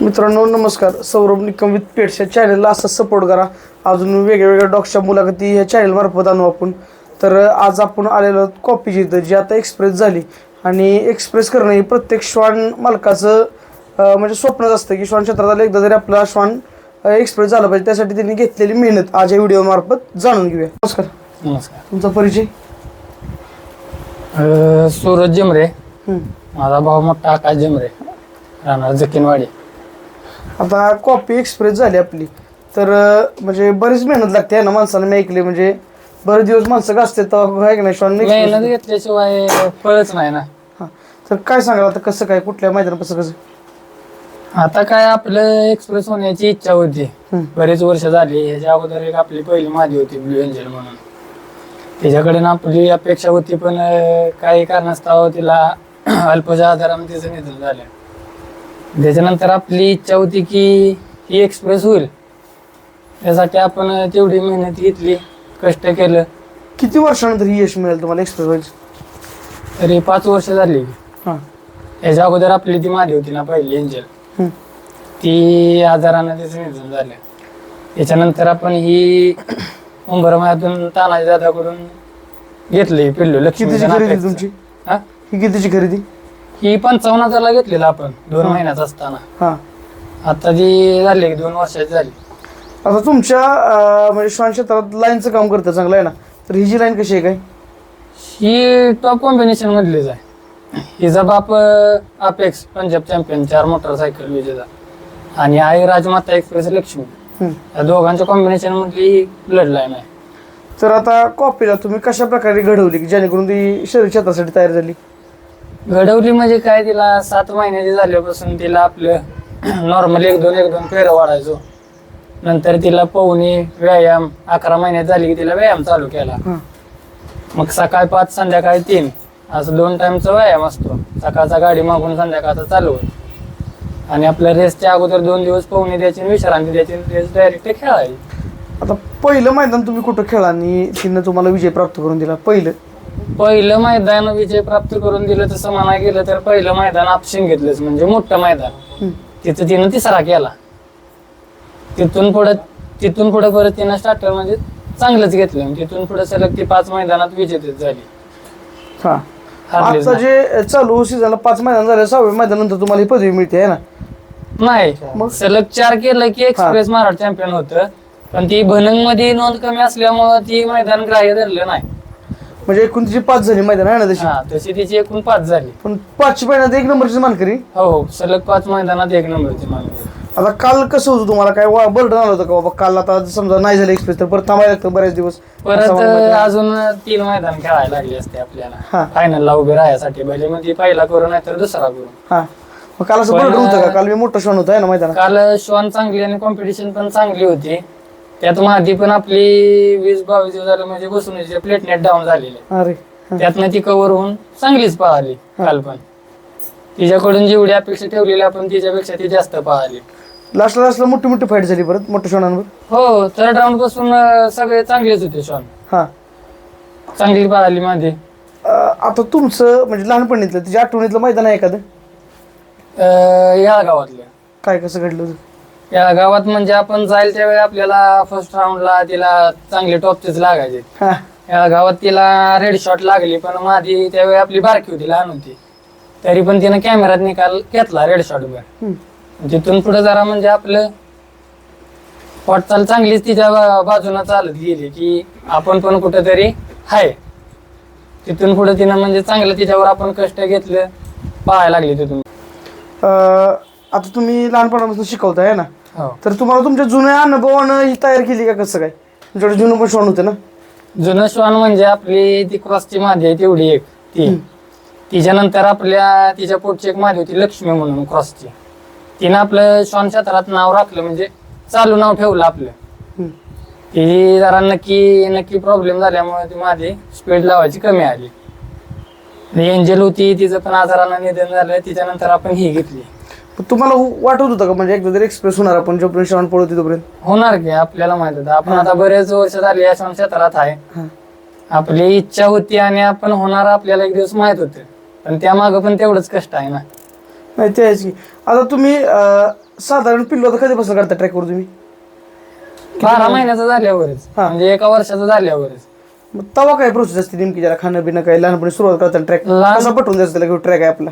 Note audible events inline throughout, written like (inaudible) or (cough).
मित्रांनो नमस्कार. Saurabh Nikam with pets या चॅनलला असं सपोर्ट करा. अजून वेगळ्या वेगळ्या डॉगच्या मुलाखती ह्या चॅनल मार्फत आणू आपण. तर आज आपण आलेलो आहोत कॉपीची इथं जी आता एक्सप्रेस झाली. आणि एक्सप्रेस करणं हे प्रत्येक श्वान मालकाचं म्हणजे स्वप्नच असतं की श्वान क्षेत्रात आलं एकदा जरी आपला श्वान एक्सप्रेस झाला पाहिजे त्यासाठी त्यांनी घेतलेली मेहनत. आज या व्हिडिओ मार्फत जाणून घेऊया. नमस्कार. नमस्कार. तुमचा परिचय? सूरज जेमरे. माझा भाऊ मोठा आकाश जेमरे. राहणार जकीनवाडी. आता कॉपी एक्सप्रेस झाली आपली. तर म्हणजे बरीच मेहनत लागते ना माणसाला मी ऐकले म्हणजे बरेच दिवस माणसं गाजते तेव्हा आहे का नाही श्वान मेहनत express- घेतल्याशिवाय फळच नाही ना. हा. तर काय सांगाल आता कसं काय कुठल्या मैदानात कसं कसं? आता काय आपलं एक्सप्रेस होण्याची इच्छा होती. बरेच वर्ष झाली ह्याच्या अगोदर एक आपली पहिली मादी होती ब्लू एंजल म्हणून. त्याच्याकडे ना आपली अपेक्षा होती पण अ, काही कारणास्तव तिला (clears throat) अल्पशा आजाराने तिचं निधन झालं. त्याच्यानंतर आपली इच्छा होती की ही एक्सप्रेस होईल. त्यासाठी आपण तेवढी मेहनत घेतली कष्ट केलं. किती वर्षानंतर ही यश मिळेल तुम्हाला एक्सप्रेस व्हायचं तरी पाच वर्ष झाली. हां. याच्या अगोदर आपली ती मादी होती ना पहिली एंजल. ती आजारानं तिचं निधन झालं. त्याच्यानंतर आपण ही उंबरमायातून तानाजी दादाकडून घेतली पिल्लू लक्ष्मी कितीची खरेदी तुमची? हा? ही कितीची खरेदी? ही पंचावन्न हजारला घेतलेला आपण दोन महिन्यात असताना. हां. आता ती झाली दोन वर्षाची झाली. आता तुमच्या अं, म्हणजे श्वान क्षेत्रात लाईनचं काम करतं चांगलं आहे ना? तर ही जी लाईन कशी आहे काय? ही टॉप कॉम्बिनेशन मधलीच आहे. हिचा बाप अपेक्स पंजाब चॅम्पियन चार मोटरसायकल विजेता. आणि आई राजमाता एक्सप्रेस लक्ष्मी. हं. या दोघांच्या कॉम्बिनेशन मधली ब्लड लाईन आहे. तर आता कॉपीला तुम्ही कशा प्रकारे घडवली की जेणेकरून ती शरीर क्षेत्रासाठी तयार झाली? घडवली म्हणजे काय तिला सात महिन्याची झाल्यापासून तिला आपलं (clears throat) नॉर्मली एक दोन एक दोन फेरं वाढायचो. नंतर तिला पोहणी व्यायाम अकरा महिन्यात झाली की तिला व्यायाम चालू केला. मग सकाळी पाच संध्याकाळी तीन असं दोन टाइमचा व्यायाम असतो. सकाळचा गाडी मागून संध्याकाळचा चालू आणि आपल्या रेसच्या अगोदर दोन दिवस पोहणी द्यायची विश्रांती द्यायची रेस डायरेक्ट खेळायची. आता पहिलं मैदान तुम्ही कुठं खेळा आणि तिनं तुम्हाला विजय प्राप्त करून दिला? पहिलं. पहिलं मैदान विजय प्राप्त करून दिलं तसं म्हणाय गेलं तर पहिलं मैदान आपशिंग घेतलंच म्हणजे मोठं मैदान. तिथं तिनं तिसरा केला. तिथून पुढं तिथून पुढे परत तिनं स्टार्टर म्हणजे चांगलंच घेतलं. तिथून पुढे सलग ती पाच मैदानात विजेतेच झाली. हां. हारलीच आता जे चालू सीझनला पाच मैदान झाले सहाव्या मैदानानंतर तुम्हाला ही पदवी मिळते आहे ना? नाही? सलग चार केलं की एक्सप्रेस महाराष्ट्र चॅम्पियन होतं. पण ती भनंगमध्ये नोंद कमी असल्यामुळं ती मैदान ग्राह्य धरलं नाही. म्हणजे एकूण तिची पाच झाली मैदान आहे ना तशी? हा तशी तिची एकूण पाच झाली. पण पाचशे महिन्यात एक नंबरची मानकरी? हो हो सलग पाच मैदानात एक नंबरची मागणी आता काल कसं होतं तुम्हाला? काय बर्डन आलं होतं का बाबा? काल आता समजा नाही झालं एक्सप्रेस तर परत थांबायला लागतं बरेच दिवस. परत अजून तीन मैदान खेळायला लागली असते हा. आपल्याला फायनलला उभे राहायसाठी भले मग ती पहिला करू नाही तर दुसरा करू हा. मग काल असं पण- बर्डन होतं का? काल मी मोठं शॉन होतं आहे ना मैदानात? काल श्वान चांगली आणि कॉम्पिटिशन पण चांगली होती. त्यात मादी पण आपली वीस बावीस दिवस झालं म्हणजे बसून प्लेटनेट डाऊन झालेले. अरे हा. त्यातनं ती कव्हर होऊन चांगलीच पळाली काल पण. तिच्याकडून जेवढी अपेक्षा ठेवलेली आपण तिच्यापेक्षा ती जास्त पळाली. लास्टला लास्टला मोठी मोठी फाईट झाली परत मोठ्या शॉनांवर हो थर्ड राऊंडपासून अं, सगळे चांगलेच होते श्वान हा. चांगली पळाली मादी. अं, आता तुमचं म्हणजे लहानपणीतलं तिच्या आठवणीतलं मैदान आहे एखादं? अं, या गावातल्या काय कसं घडलं होतं? या गावात म्हणजे आपण जाईल त्यावेळी आपल्याला फर्स्ट राऊंडला तिला चांगले टॉपचेच लागायचे. हा. या गावात तिला रेड शॉट लागली पण माझी त्यावेळी आपली बारकी होती लहान होती. तरी पण तिनं कॅमेऱ्यात निकाल घेतला रेड शॉट वर. हम्म. तिथून पुढे जरा म्हणजे आपलं वाटचाल चांगलीच तिच्या बा- बाजूनं चालत गेली की आपण पण कुठेतरी हाय. तिथून पुढे तिनं म्हणजे चांगलं तिच्यावर आपण कष्ट घेतलं पाहायला लागली तिथून. अं, आता तुम्ही लहानपणापासून शिकवताय ना? हो. तर तुम्हाला तुमच्या जुन्या अनुभवानं ही तयार केली का कसं काय? तुमच्याकडे जुनं पण शॉन होतं ना? जुनं श्वान म्हणजे आपली ती क्रॉसची मादी आहे तेवढी एक ती. तिच्यानंतर आपल्या तिच्या पोटची एक मादी होती लक्ष्मी म्हणून क्रॉसची तिनं आपलं श्वान क्षेत्रात नाव राखलं म्हणजे चालू नाव ठेवलं आपलं. हम्म. ती जरा नक्की नक्की प्रॉब्लेम झाल्यामुळे ती माझी स्पीड लावायची कमी आली. एंजल होती तिचं पण आजारानं निधन झालं तिच्यानंतर आपण ही घेतली. तुम्हाला वाटत होतं का? म्हणजे एकदा तरी एक्सप्रेस होणार आपण जोपर्यंत शॉन पळवते तोपर्यंत. होणार की आपल्याला माहीत होतं. आपण आता बरेच वर्ष झाले या श्वान क्षेत्रात आहे. हा. आपली इच्छा होती आणि आपण होणार आपल्याला एक दिवस माहीत होते. पण त्या मागं पण तेवढंच कष्ट आहे ना. नाही ते आहेच की. आता तुम्ही अं, साधारण पिल्लो आता कधीपासून करता ट्रॅकवर तुम्ही? बारा महिन्याचं झाल्यावरच. हा. म्हणजे एका वर्षाचं झाल्यावरच. मग तवा काय प्रोसेस असते नेमकी ज्याला खाणं पिणं काय लहानपणी सुरुवात करताना ट्रॅक लहान- कसा पटवून द्यायचं त्याला? ट्रॅक आहे आपला?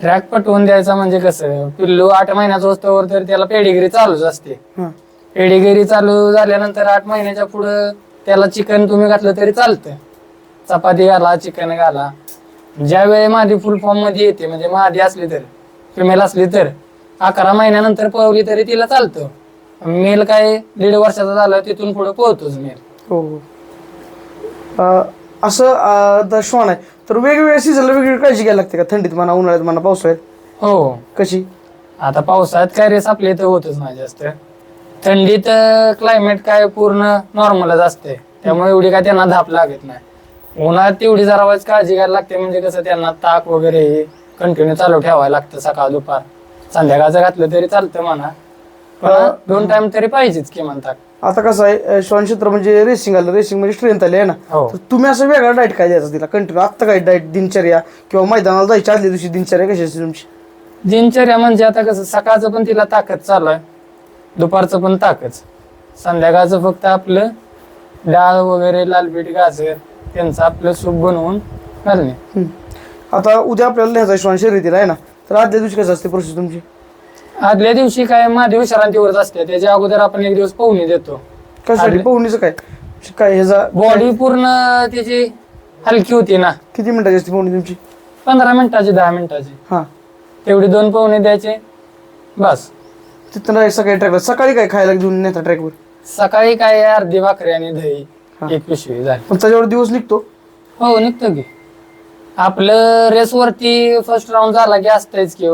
ट्रॅक पटवून द्यायचा म्हणजे कसं पिल्लू आठ महिन्याचं असतोवर तर त्याला पेडिगिरी चालूच असते. हां. पेडिगिरी चालू झाल्यानंतर आठ महिन्याच्या पुढं त्याला चिकन तुम्ही घातलं तरी चालतं चपाती घाला चिकन घाला. ज्यावेळी मादी फुल फॉर्ममध्ये येते म्हणजे मादी असली तर फिमेल असली तर अकरा महिन्यानंतर पळवली तरी तिला चालतं. मेल काय दीड वर्षाचा झाला तिथून पुढे पळतोच मेल. हो हो. अं, असं श्वान आहे. तर वेगवेगळ्या सीझनला वेगवेगळी काळजी घ्यायला लागते का? थंडीत म्हणा उन्हाळ्यात म्हणा पावसाळ्यात? हो. कशी? आता पावसाळ्यात काय रेस आपल्या इथं होतच नाही जास्त. थंडीत क्लायमेट काय पूर्ण नॉर्मलच असते. त्यामुळे एवढी काय त्यांना धाप लागत नाही. उन्हाळ्यात तेवढी जरा वेळेस काळजी घ्यायला लागते म्हणजे कसं त्यांना ताक वगैरे हे कंटिन्यू चालू ठेवायला लागतं सकाळ दुपार. संध्याकाळचं घातलं तरी चालतं म्हणा. पण दोन टाइम तरी पाहिजेच किमान ताक आता कसं आहे श्वान क्षेत्र म्हणजे रेसिंग आलं रेसिंग म्हणजे स्ट्रेंथ आली आहे ना? हो. तर तुम्ही असं वेगळा डाएट काय द्यायचा तिला? कंटिन्यू आत्ता काय डाएट दिनचर्या? किंवा मैदानाला जायच्या आदल्या दिवशी दिनचर्या कशी असते तुमची? दिनचर्या म्हणजे आता कसं सकाळचं पण तिला ताकद चालू आहे. दुपारचं पण ताकच संध्याकाळचं फक्त आपलं डाळ वगैरे लाल बीट गाजर त्यांचं आपलं सूप बनवून घालणे. हम्म. आता उद्या आपल्याला लिहायचा श्वान शर्यतीला आहे ना? तर आदल्या दिवशी कसं असते प्रोसेस तुमची? आदल्या दिवशी काय माझी विश्रांतीवरच असते त्याच्या अगोदर आपण एक दिवस पोहणी देतो. कशासाठी? आदल्या- पोहणीचं काय? काय ह्याचा बॉडी पूर्ण त्याची हलकी होती ना. किती मिनिटाची असते पोहणी तुमची? पंधरा मिनिटाची दहा मिनिटाची. हां. तेवढी दोन पोहणे द्यायचे. बस. तिथं नाही सकाळी ट्रॅकला सकाळी काय खायला घेऊन नेता ट्रॅकवर सकाळी काय अर्धी भाकरी आणि दही हा. एक पिशवी झाली. पण त्याच्यावर दिवस निघतो. हो निघतो की. आपलं रेस वरती फर्स्ट राऊंड झाला की असतंच की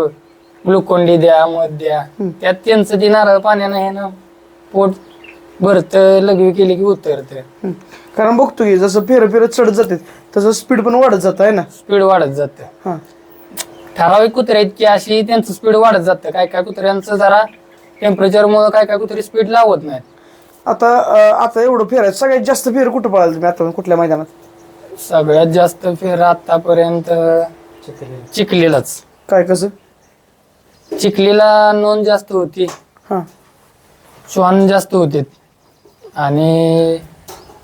ग्लुकोंडी द्या मध द्या. त्यात त्यांचं ती नारळ पाण्यानं हे ना पोट भरत लघवी केली की उतरत. कारण बघतो की जसं फेर फिरत चढत जाते तसं स्पीड पण वाढत जात आहे ना? स्पीड वाढत जात. हां. ठराविक कुत्रे आहेत की अशी त्यांचं स्पीड वाढत जातं. काय काय कुत्र्यांचं जरा टेम्परेचर मुळे काय काय कुत्रे स्पीड लावत नाहीत. आता आता एवढं फेरायचं सगळ्यात जास्त फेर कुठं पळाल तुम्ही आता कुठल्या मैदानात? सगळ्यात जास्त फेर आतापर्यंत चिखलीलाच. काय कसं? चिखलीला नोंद जास्त होती. हां. श्वान जास्त होते. आणि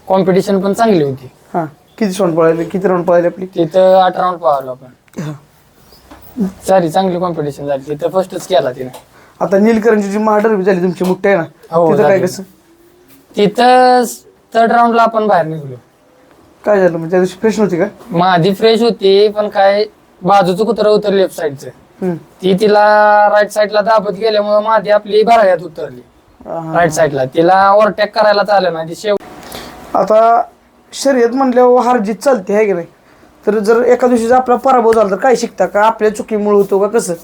कॉम्पिटिशन पण चांगली होती. हां. किती शॉट पळायले किती राऊंड पळायले आपली? तिथं आठ राऊंड पाहिलो आपण. हां. सारी चांगली कॉम्पिटिशन झाली. तिथं फर्स्टच केला तिने. आता नीलकरंजी जी महाडरबी झाली तुमची मुठ्ठी आहे ना? हो, तिथं काय झाली. कसं? तिथं थर्ड राऊंडला आपण बाहेर निघलो. काय झालं? म्हणजे त्या दिवशी फ्रेश नव्हती का? आधी फ्रेश होती पण काय बाजूचं कुत्रं होतं लेफ्ट साईडचं. ती तिला राईट साईडला दाबत गेल्यामुळे माझी आपली भराळ्यात उतरली. हां. राईट साईडला तिला ओव्हरटेक करायला चालेल ना ती शेव आता शर्यत म्हणल्यावर हार जीत चालते आहे की नाही? तर जर एका दिवशी जर आपला पराभव झाला तर काय शिकता का? आपल्या चुकीमुळे होतो का? कसं?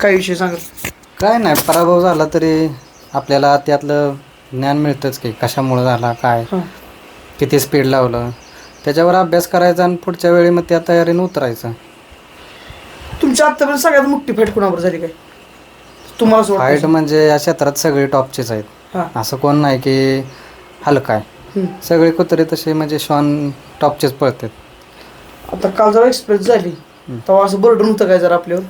काय विषय सांगा काय नाही पराभव झाला तरी आपल्याला त्यातलं ज्ञान मिळतंच की कशामुळं झाला काय. किती स्पीड लावलं? त्याच्यावर अभ्यास करायचा आणि पुढच्या वेळी मग त्या तयारीने उतरायचं. तुमच्या आत्तापर्यंत सगळ्यात मोठी फाईट कोणावर झाली काय? तुम्हाला असं फाईट म्हणजे या क्षेत्रात सगळे टॉपचेच आहेत. हां. असं कोण नाही की हलका आहे. हम्म. सगळे कुत्रे तसे म्हणजे श्वान टॉपचेच पळतात. आता काल जेव्हा एक्सप्रेस झाली. तेव्हा असं बर्डन होतं काय जर आपल्यावर?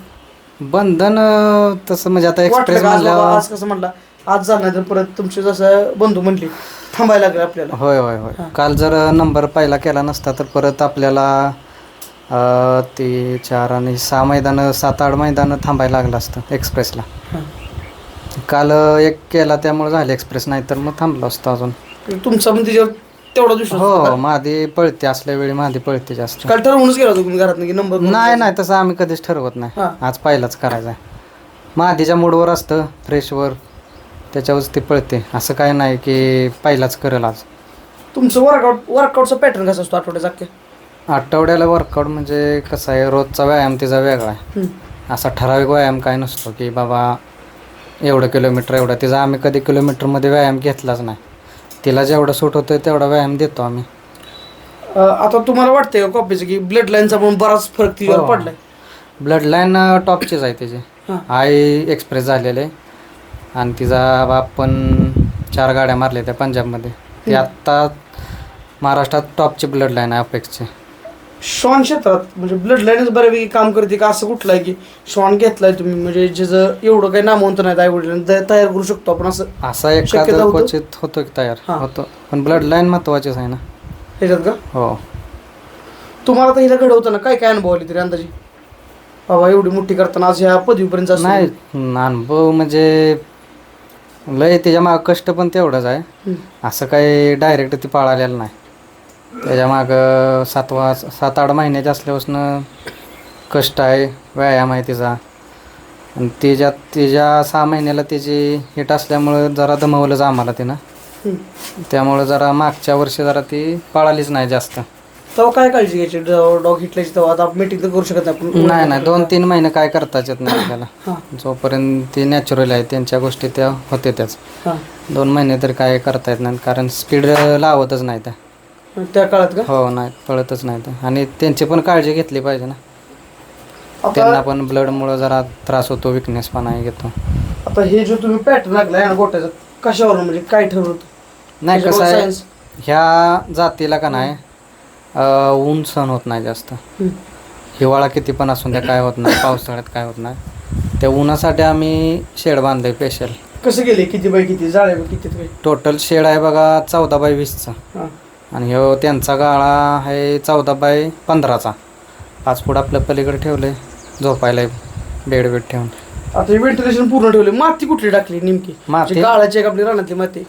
बंधन अं, तसं म्हणजे आता वाटलं एक्सप्रेस का आज बाबा म्हणल्यावर आज कसं म्हणला? आज झालं नाही तर परत तुमचे जसं बंधू म्हणले थांबायला लागेल आपल्याला. होय होय होय. काल जर नंबर पहिला केला नसता तर परत आपल्याला ते चार आणि सहा मैदानं सात आठ मैदानं थांबायला लागलं असतं एक्सप्रेसला. काल एक केला त्यामुळे झालं एक्सप्रेस नाही तर मग थांबलो असतो अजून. तुमचा पण त्याच्यावर तेवढा विश्वास हो? मादी पळते असल्या वेळी मादी पळते जास्त. काल ठरवूनच गेला होता तुम्ही घरात की नंबर नाही नाही तसं आम्ही कधीच ठरवत नाही. हां. आज पहिलाच करायचा आहे. मादीच्या मूडवर असतं फ्रेशवर त्याच्यावरच ती पळते. असं काय नाही की पहिलाच करेल आज. तुमचं वर्कआउट वर्कआउटचा पॅटर्न कसा असतो आठवड्याचा अख्ख्या? आठवड्याला वर्कआउट म्हणजे कसं आहे रोजचा व्यायाम तिचा वेगळा आहे. असा ठराविक व्यायाम काय नसतो की बाबा एवढं किलोमीटर एवढं तिचा आम्ही कधी किलोमीटरमध्ये व्यायाम घेतलाच नाही. तिला जेवढं सूट होतं तेवढा व्यायाम देतो आम्ही. अं, आता तुम्हाला वाटतंय का कॉपीचं की ब्लड लाईनचा पण बराच फरक तिच्यावर हो. पडलाय? ब्लड लाईन टॉपचीच आहे तिची. हां. आई एक्सप्रेस झालेले आणि तिचा बाप पण चार गाड्या मारल्या त्या पंजाबमध्ये. ती आत्ता महाराष्ट्रात टॉपची ब्लड लाईन आहे अपेक्षची श्वान क्षेत्रात म्हणजे ब्लड लाईनच बऱ्यापैकी काम करते का? असं कुठलं आहे की श्वान घेतलाय तुम्ही? म्हणजे ज्याचं एवढं काही नामवंत नाही आई वडील तयार करू शकतो आपण असं? असा शक्यता एखादा होतं? क्वचित होतो की तयार हा. होतो. पण ब्लड लाईन महत्वाचीच आहे ना. ह्याच्यात का? हो. तुम्हाला तर हिला घडवताना काय काय अनुभव आले तरी अंदाजे? बाबा एवढी मोठी करताना आज ह्या पदवीपर्यंत असं नाही अनुभव म्हणजे लय त्याच्या माग कष्ट पण तेवढंच आहे. हम्म. असं काही डायरेक्ट ती पाळालेलं नाही. त्याच्या मागं सातवा सात आठ महिन्याच्या असल्यापासून कष्ट आहे व्यायाम आहे तिचा. आणि त्याच्यात त्याच्या सहा महिन्याला त्याची हिट असल्यामुळं जरा दमवलंच आम्हाला तिनं. त्यामुळं जरा मागच्या वर्षी जरा ती पाळालीच नाही जास्त. तेव्हा काय काळजी घ्यायची? डॉग हिटल्याची तेव्हा आता मीटिंग तर करू शकत नाही नाही नाही. दोन तीन महिने काय करताच येत नाही आपल्याला. जोपर्यंत ते नॅचरल आहे त्यांच्या गोष्टी त्या होते त्याच. दोन महिने तर काय करता येत नाही कारण स्पीड लावतच नाही त्या. त्या काळात का? हो नाही पळतच नाही आणि त्यांची पण काळजी घेतली पाहिजे ना. आता त्यांना पण ब्लडमुळं जरा त्रास होतो विकनेसपणा येतो आता हे जो तुम्ही पॅटर्न लागलाय ना गोट्याचा कशावरून? म्हणजे काय ठरवतं नाही कसं आहे. ह्या जातीला का नाही अं, ऊन सहन होत नाही जास्त. हिवाळा किती पण असून त्या काय होत नाही पावसाळ्यात काय होत नाही. त्या उन्हासाठी आम्ही शेड बांधले स्पेशल कसं गेले किती बाय किती? जाळे बाय किती काय? टोटल शेड आहे बघा चौदा बाय वीसचा. हां. आणि ह्यो त्यांचा गाळा आहे चौदा बाय पंधराचा. पाच फूट आपल्या पलीकडे ठेवले झोपायला बेड बेड ठेवून. आता व्हेंटिलेशन पूर्ण ठेवले माती कुठली टाकली नेमकी? माती? म्हणजे गाळाची एक आपली रानातली माती.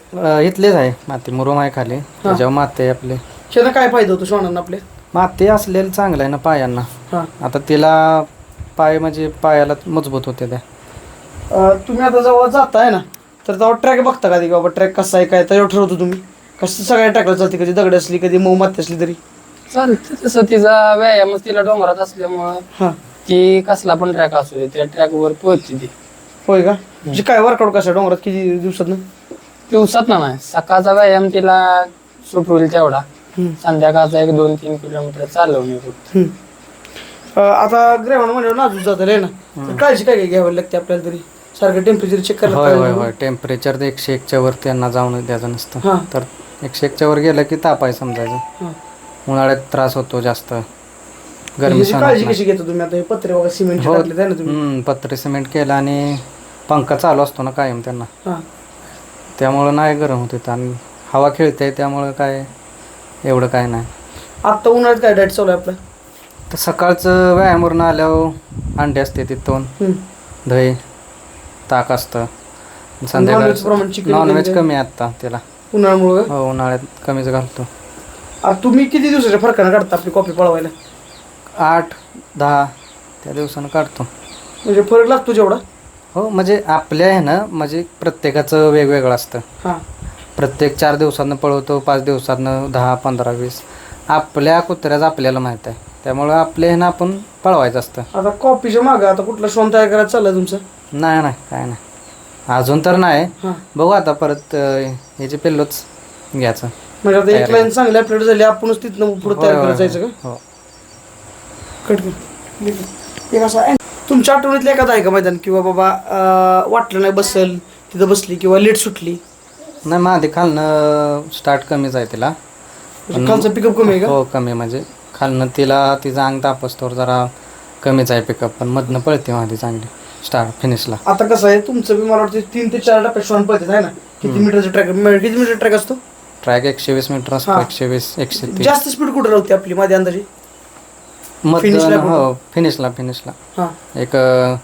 इथलेच आहे. माती मुरुम आहे खाली. त्याच्यावर माती आहे आपले. ह्याचा काय फायदा होतो श्वानांना आपल्या माती असलेलं चांगलं आहे ना पायांना. हां. आता तिला पाय म्हणजे पायाला मजबूत होते त्या. तुम्ही आता जेव्हा जाताय ना तर तेव्हा ट्रॅक बघता का बाबा ट्रॅक कसा आहे काय त्याच्यावर ठरवतो तुम्ही. कसं सगळ्या ट्रॅकला जाते कधी दगड असली कधी मऊ माती असली तरी. चालतं तसं तिचा व्यायामच तिला डोंगरात असल्यामुळं हां. ती कसला पण ट्रॅक असू दे त्या ट्रॅकवर पोहोचते ती. होय का? म्हणजे काय वर्कआउट कसं डोंगरात किती दिवसात दिवसात ना नाही सकाळचा व्यायाम तिला सूट होईल तेवढा. संध्याकाळचा एक दोन तीन किलोमीटर चालवणे फक्त. आता ग्रहण म्हणजे नाजूक जात आहे ना? तर काळजी काय काय घ्यावी लागते आपल्याला तरी? सारखं टेम्परेचर चेक करायला होय. होय टेम्परेचर एकशे एकच्या वर त्यांना जाऊन द्यायचं नसतं. हां. तर एकशे एकच्या वर गेलं की ताप आहे समजायचं. हां. उन्हाळ्यात त्रास होतो जास्त. गरमी ह्याची सहन होत काळजी नाही. कशी घेता तुम्ही? आता हे पत्रे वगैरे सिमेंट हो. टाकले आहे ना तुम्ही? हम्म, पत्रे सिमेंट केलं आणि पंखा चालू असतो ना कायम त्यांना. हां. त्यामुळं नाही गरम होत इथं. आणि हवा खेळते त्यामुळं काय एवढं काय नाही. आता उन्हाळ्यात काय डाएट चालू आहे आपलं? तर सकाळचं व्यायामवरून आल्यावर अंडे असते तिथून हम्म. दही ताक असतं. संध्याकाळी प्रमाण नॉनव्हेज वगैरे? कमी आहे आता त्याला. उन्हाळ्यामुळं? हो उन्हाळ्यात कमीच घालतो. तुम्ही किती दिवसाच्या फरकानं काढता आपली कॉफी पळवायला? आठ दहा त्या दिवसानं काढतो. म्हणजे फरक लागतो जेवढा? हो म्हणजे आपल्या आहे ना म्हणजे प्रत्येकाचं वेगवेगळं असतं. हां. प्रत्येक चार दिवसातनं पळवतो पाच दिवसातनं दहा पंधरा वीस. आपल्या कुत्र्याचं आपल्याला माहीत आहे. त्यामुळं आपले आहे ना आपण पळवायचं असतं. आता कॉफीच्या मागं आता कुठला श्वान तयार करायचा चाललाय तुमचं? नाही नाही काय नाही. अजून तर नाही. हां. बघू आता परत अं, ह्याचे पिल्लोच घ्यायचं. म्हणजे आता एक लाईन चांगली आपल्याकडे झाली आपणच तिथनं पुढे तयार करायला जायचं. का? हो कट कर एक असा आहे. तुमच्या आठवणीतलं एखादं आहे का मैदान? किंवा बाबा अं, वाटलं नाही बसेल तिथं बसली किंवा लेट सुटली? नाही माझे खालनं स्टार्ट कमीच आहे तिला. म्हणजे पिकअप कमी आहे का? हो कमी म्हणजे खालनं तिला तिचं अंग तापस्तोवर जरा कमीच आहे पिकअप पण मधनं पळते माझी चांगली. स्टार्ट फिनिशला आता कसं आहे तुमचं बी मला वाटतं तीन ते चार टप्प्यात श्वान पळतात आहे ना? किती मीटरचा ट्रॅक किती मीटर ट्रॅक असतो? ट्रॅक एकशे वीस मीटर असतो हा. एकशे वीस एकशे तीस. जास्त स्पीड कुठे राहते आपली माझ्या अंदाजे? Finishला हो फिनिशला फिनिशला हां. एक अं,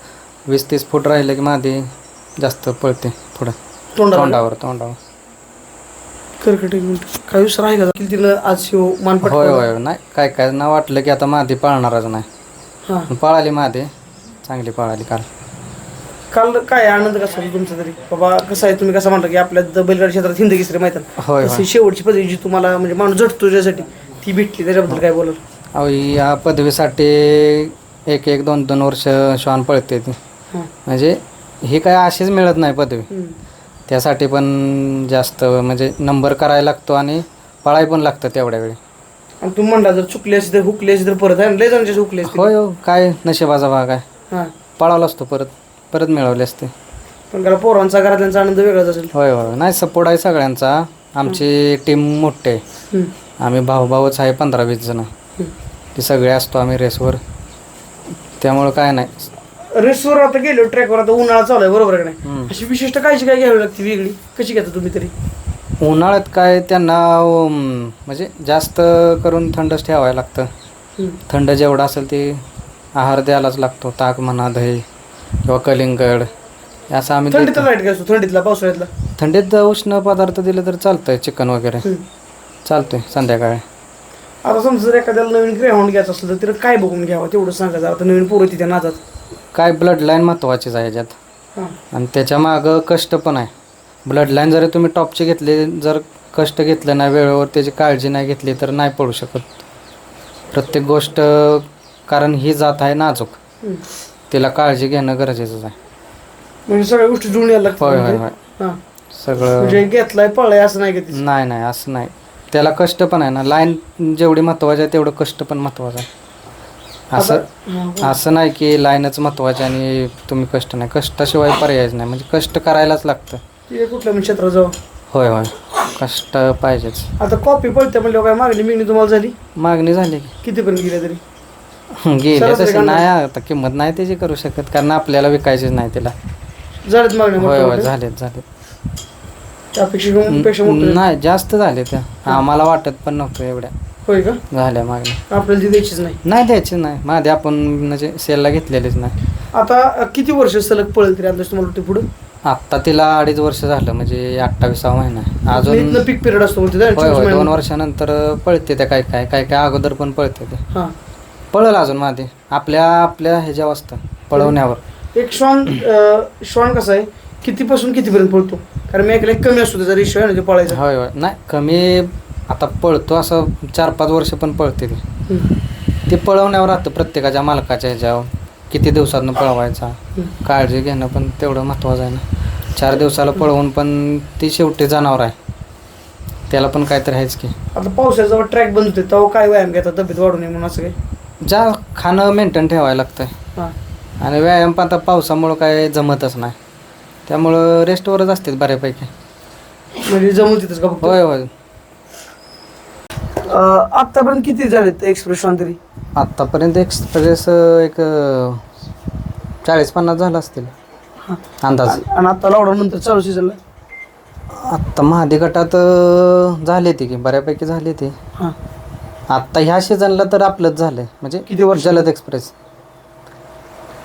वीस तीस फूट राहिलं की माझी जास्त पळते पुढं. तोंडावर? तोंडावर करकट एक मिनिट काही विसर आहे का? तिनं आज शिव मानपट होय होय. नाही काय काय ना वाटलं की आता मादी पाळणारच नाही. हां. पण पळाली मादी. चांगली पळाली काल. काल काय आनंद कसा होता तुमचा तरी? बाबा कसं आहे तुम्ही कसं म्हणता की आपल्या द- बैलगाडी क्षेत्रात हिंद केसरी मैदान. होय तशी होय. शेवटची पदवी जी तुम्हाला म्हणजे माणूस झटतो त्याच्यासाठी ती भेटली. त्याच्याबद्दल काय बोलाल? अहो या पदवीसाठी एक एक दोन दोन वर्ष श्वान पळते ती हां. म्हणजे हे काय अशीच मिळत नाही पदवी. हम्म. त्यासाठी पण जास्त म्हणजे नंबर करायला लागतो आणि पळाय पण लागतं तेवढ्या वेळी. आणि तुम्ही म्हणला जर चुकली असती तर हुकली असती तर परत आहे ना? लय जणांचे हुकले असते होय हो काय नशिबाचा भाग आहे. हां. पळावला असतो परत. परत मिळवले असते. पण त्याला पोरांचा घरातल्यांचा आनंद वेगळाच असेल. होय होय. नाही सपोर्ट आहे सगळ्यांचा. आमची टीम मोठी आहे. हम्म. आम्ही भाऊ भाऊच आहे पंधरा वीस जण. की सगळे असतो आम्ही रेसवर त्यामुळं काय नाही. रेसवर आता गेलो ट्रॅकवर आता उन्हाळा चालू आहे बरोबर आहे का नाही. अशी विशिष्ट काळजी काय घ्यावी लागते वेगळी? कशी घेता तुम्ही तरी? उन्हाळ्यात काय त्यांना म्हणजे जास्त करून थंडच ठेवायला लागतं. हम्म. थंड जेवढा असेल ते आहार द्यायलाच लागतो. ताक म्हणा दही. किंवा कलिंगड असं आम्ही थंडीतला देतो. लाइट काय असतो थंडीतला पावसाळ्यातला? थंडीत उष्ण पदार्थ दिले तर चालतंय चिकन वगैरे. चालतंय संध्याकाळी. आता समजा जर एखाद्याला नवीन ग्रेहाउंड घ्यायचं असलं तर तिला काय बघून घ्यावं? तेवढं सांगा जरा आता नवीन पोरं तिथे नाचात. काय ब्लड लाईन महत्त्वाचीच आहे याच्यात. हां. आणि त्याच्या मागं कष्ट पण आहे. ब्लड लाईन जरी तुम्ही टॉपचे घेतले जर कष्ट घेतलं नाही वेळेवर त्याची काळजी नाही घेतली तर नाही पडू शकत. प्रत्येक गोष्ट कारण ही जात आहे नाजूक. हम्म. तिला काळजी घेणं गरजेचंच आहे. म्हणजे सगळ्या गोष्टी जुळून यायला होय हां. सगळं म्हणजे घेतलाय पळलाय असं नाही? नाही नाही असं नाही. त्याला कष्ट पण आहे ना. लाईन जेवढी महत्त्वाची आहे तेवढं कष्ट पण महत्त्वाचं आहे. असं. असं नाही की लाईनच महत्त्वाची आणि तुम्ही कष्ट नाही. कष्टाशिवाय पर्यायच नाही. म्हणजे कष्ट करायलाच लागतं. कुठल्या म्हणजे क्षेत्रात जाऊ होय होय. कष्ट पाहिजेच. आता कॉपी पळते म्हणजे काय मागणी मिगणी तुम्हाला झाली? मागणी झाली की. कितीपर्यंत गेल्या तरी? (laughs) गेले सरासरी तसे नाही आता किंमत नाही त्याची करू शकत कारण आपल्याला विकायचीच नाही तिला. झालेत होय होय? झालेत झालेत. त्यापेक्षा पेक्षा मोठं नाही जास्त झाले त्या. आम्हाला वाटत पण नव्हतं एवढ्या. होय का? झाल्या मागण्या आपल्याला ती द्यायचीच नाही. नाही द्यायची नाही. माझे आपण म्हणजे सेलला घेतलेलीच नाही. आता अ, किती वर्ष सलग पळेल तरी अंदाज तुम्हाला वाटते पुढं? आत्ता तिला अडीच वर्ष झालं म्हणजे अठ्ठावीसावा महिना आहे. अजून पीक पिरियड असतो म्हणजे होय चोवीस होय दोन. वर्षानंतर पळते त्या काय काय काय काय अगोदर पण पळते ते. हां. पळल अजून माझे आपल्या आपल्या ह्याच्यावर असतं पळवण्यावर. एक श्वान अ, श्वान कसा आहे? कितीपासून कितीपर्यंत पळतो? कारण मी ऐकलं कमी असतो त्याचा रेशो आहे ना ते पळायचा. होय होय. नाही कमी आता पळतो असं चार पाच वर्ष पण पळते ते. हम्म. ते पळवण्यावर राहतं प्रत्येकाच्या मालकाच्या ह्याच्यावर. किती दिवसातनं पळवायचा हम्म. काळजी घेणं पण तेवढं महत्त्वाचं आहे ना. चार दिवसाला पळवून पण ती शेवटी जनावर आहे. त्याला पण काहीतरी आहेच की. आता पावसाळ्यात जेव्हा ट्रॅक बंद होते तेव्हा काय व्यायाम घेतात? तब्येत वाढू नये म्हणून असं काय ज्या खाणं मेंटेन ठेवायला लागतं हां. आणि व्यायाम पण आता पावसामुळं काय जमतच नाही. त्यामुळं रेस्टवरच असते बऱ्यापैकी. म्हणजे जमून तिथंच का फक्त? होय होय. अ, आतापर्यंत किती झालेत एक्सप्रेस तरी? आत्तापर्यंत एक्सप्रेस एक चाळीस पन्नास झालं असतील. हां. अंदाज. आणि आता लॉकडाऊन नंतर चालू सीझनला आत्ता महादी गटात अं, झाले ते की बऱ्यापैकी झाले ते हां. आत्ता ह्या सीझनला तर आपलंच झालंय. म्हणजे किती वर्ष? जलद एक्सप्रेस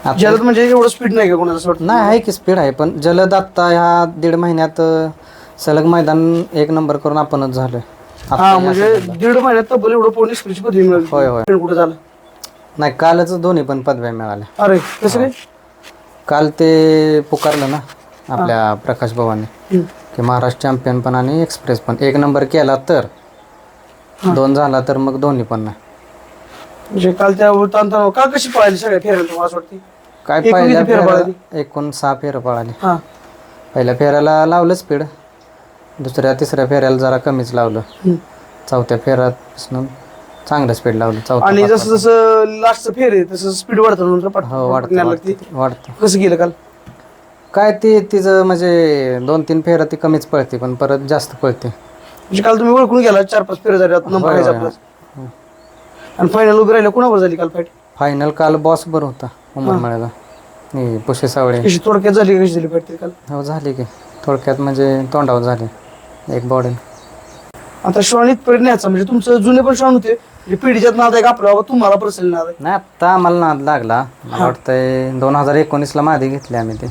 आता- जलद म्हणजे एवढं स्पीड नाही का कोणाला असं वाटतं? नाही आहे की स्पीड आहे पण जलद आत्ता ह्या दीड महिन्यात अं, सलग मैदान एक नंबर करून आपणच झालोय. आत्ता हा ह्या म्हणजे. दीड महिन्यात तब्बल एवढं पोलीस एक्सप्रेसची पदवी मिळाली. होय, होय. कुठं झालं? नाही कालच दोन्ही पण पदव्या मिळाल्या. अरे कसं काय? काल ते पुकारलं ना आपल्या प्रकाश भावाने हम्म. की महाराष्ट्र चॅम्पियन पण आणि एक्सप्रेस पण. एक नंबर केला तर दोन झाला तर मग दोन्ही पण नाही म्हणजे काल त्या काल कशी पळाली सगळ्या फेऱ्याला तुम्हाला असं वाटते काय एकूण पहिल्या फेऱ्या फेऱ्याला एकूण सहा फेरं पळाली. हा. पहिल्या फेऱ्याला लावलं स्पीड दुसऱ्या तिसऱ्या फेऱ्याला जरा कमीच लावलं. हम्म. चौथ्या फेऱ्यापासून चांगलं स्पीड लावलं चौथ्या आणि पाचव्या. जसं जसं लास्टचं फेर आहे तसं स्पीड वाढतं नंतर पट- हो पट- वाढतं न्यायला लागते. वाढतं वाढतं. कसं गेलं काल? काय ती तिचं म्हणजे दोन तीन फेऱ्या ती कमीच पळते पण परत जास्त पळते. म्हणजे काल तुम्ही ओळखून गेला चार पाच फेर झाले नंबर घ्यायचा आपला आणि फायनल उभी राहिलं कुणावर झाली काल फाईट फायनल काल बॉस बर होता उमरमाळ्याला हे. पुशे सावळे. कशी थोडक्यात झाली कशी झाली फाईट काल? हो झाली की. थोडक्यात म्हणजे तोंडावर झाले एक बॉडी आता श्वान इथपर्यंत न्यायचा म्हणजे तुमचं जुने पण श्वान होते म्हणजे पिढीच्यात नाद आहे का आपला बाबा? तुम्हाला पर्सनल नाद आहे. नाही आत्ता आम्हाला नाद लागला. मला वाटतंय दोन हजार एकोणीसला मादी घेतली आम्ही ते.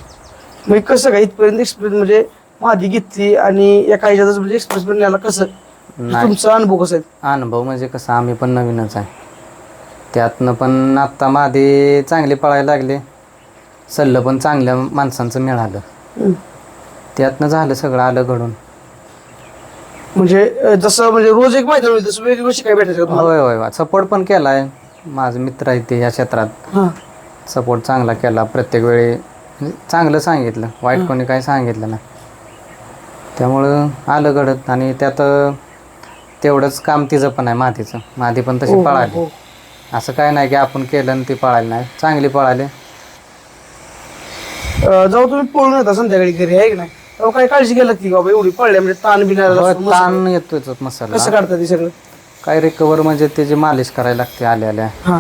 म्हणजे कसं काय इथपर्यंत एक्सप्रेस म्हणजे मादी घेतली आणि एका ह्याच्यातच म्हणजे एक्सप्रेस न्यायला कसं? नाही. तुमचा अनुभव कसा आहे? अनुभव म्हणजे कसं आम्ही पण नवीनच आहे. त्यातनं पण आत्ता मादी चांगली पळायला लागले. सल्लं पण चांगल्या माणसांचं मिळालं. हम्म. त्यातनं झालं सगळं आलं घडून. म्हणजे अं, जसं म्हणजे रोज एक मैदान होईल तसं भेटायचं का? होय होय सपोर्ट पण केलाय. माझे मित्र आहेत ते या क्षेत्रात. हा. सपोर्ट चांगला केला. प्रत्येक वेळी म्हणजे चांगलं सांगितलं. वाईट कोणी काही सांगितलं नाही. त्यामुळं आलं घडत आणि त्यात तेवढंच काम तिचं पण आहे मातीचं. माती पण हो, तशी हो, पळाली. हो. असं काय नाही की आपण केलं आणि ती पळाली नाही. चांगली पळाली. जेव्हा तुम्ही पळून येता संध्याकाळी घरी आहे की नाही? तेव्हा काय काळजी लागते की बाबा एवढी पळल्या म्हणजे ताण बिना ताण येतोच मसाला. कसं काढता ते सगळं? काय रिकवर म्हणजे त्याची मालिश करायला लागते आल्या आल्या हां.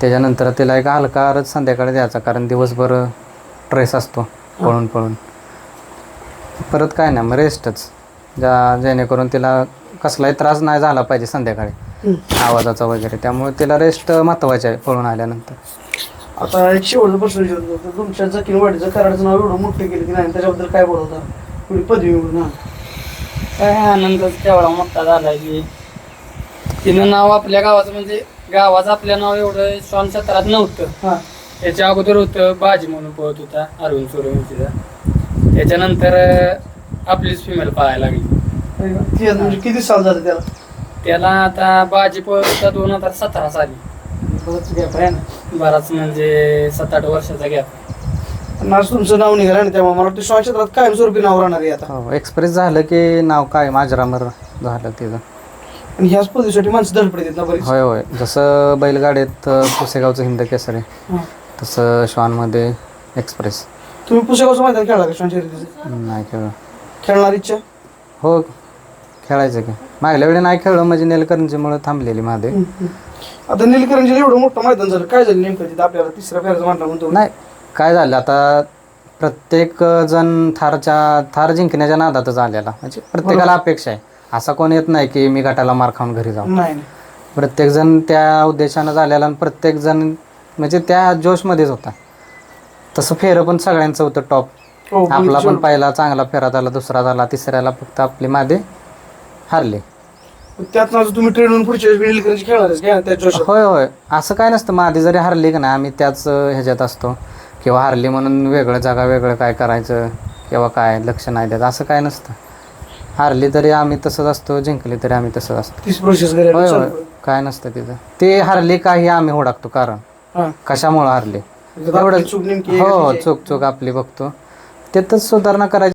त्याच्यानंतर तिला एक हलका संध्याकाळी द्यायचा कारण दिवसभर ट्रेस असतो पळून पळून. परत काय नाही मग रेस्टच ज्या जेणेकरून तिला कसलाही त्रास नाही झाला पाहिजे संध्याकाळी. आवाजाचा वगैरे. त्यामुळे तिला रेस्ट महत्त्वाचे आहे पळून आल्यानंतर. आता एक शेवटचा प्रश्न विचारतो. तर तुमच्या जकीन वाडीचं कराडचं नाव एवढं मोठं केलं की नाही? त्याच्याबद्दल काय बोलवता एवढी पदवी मिळून हा काय आनंदच तेवढा मोठा झालाय की. तिनं नाव आपल्या गावाचं म्हणजे गावाचं आपल्या नाव एवढं श्वान क्षेत्रात नव्हतं. हां. त्याच्या अगोदर होतं बाजी म्हणून पळत होता अरविंद सूर्यवंशीचा त्याच्यानंतर आपलीच फिमेल पाहायला लागली. ती आता म्हणजे किती साल झालं त्याला? त्याला आता बाजी पळत दोन हजार सतरा साली. बरंच आहे ना? बराच म्हणजे सात आठ वर्षाचा गॅप आज तुमचं नाव निघालं ना त्यामुळे मला वाटतं श्वान क्षेत्रात कायमस्वरूपी नाव राहणार आहे आता. हो एक्सप्रेस झालं की नाव काय माझरामर झालं तिचं आणि ह्याच पदवीसाठी माणसं धडपड येतात ना बरीच. होय होय. जसं बैलगाडीत अं, पुसेगावचं हिंद केसरी हां. तसं श्वानमध्ये एक्सप्रेस तुम्ही पुस्तकाचं मैदान खेळला का शर्यतीचं नाही खेळ खेळणार इच्छा? हो खेळायचं की. मागल्या वेळी नाही खेळलं म्हणजे नेलकरंजीमुळे थांबलेली माझे आता निलकरंजीला एवढं मोठं मैदान झालं काय झालं नेमकं तिथं? आपल्याला तिसऱ्या फेराचं म्हटलं म्हणतो नाही काय झालं? आता प्रत्येक जण थारच्या थार जिंकण्याच्या नादातच आलेला. म्हणजे प्रत्येकाला अपेक्षा आहे. असा कोण येत नाही की मी गटाला मार खाऊन घरी जाऊ. नाही नाही. प्रत्येक जण त्या उद्देशानं झालेला आणि प्रत्येक जण म्हणजे त्या जोशमध्येच होता. तसं फेरं पण सगळ्यांचं होतं टॉप हो आपला पण पहिला चांगला फेरा झाला दुसरा झाला तिसऱ्याला फक्त आपली मादे हारले. त्यात तुम्ही ट्रेन पुढच्या होय होय. असं काय नसतं मादी जरी हारली का नाही आम्ही त्याच ह्याच्यात असतो. किंवा हारली म्हणून वेगळं जागा वेगळं काय करायचं किंवा काय लक्ष नाही द्यायचं असं काय नसतं. हारली तरी आम्ही तसंच असतो जिंकली तरी आम्ही तसंच असतो. होय होय. काय नसतं तिथं. ते हारली का हे आम्ही ओळखतो कारण कशामुळं हारले? चूक नेमकी हो? चूक चूक आपली बघतो त्यातच सुधारणा करायची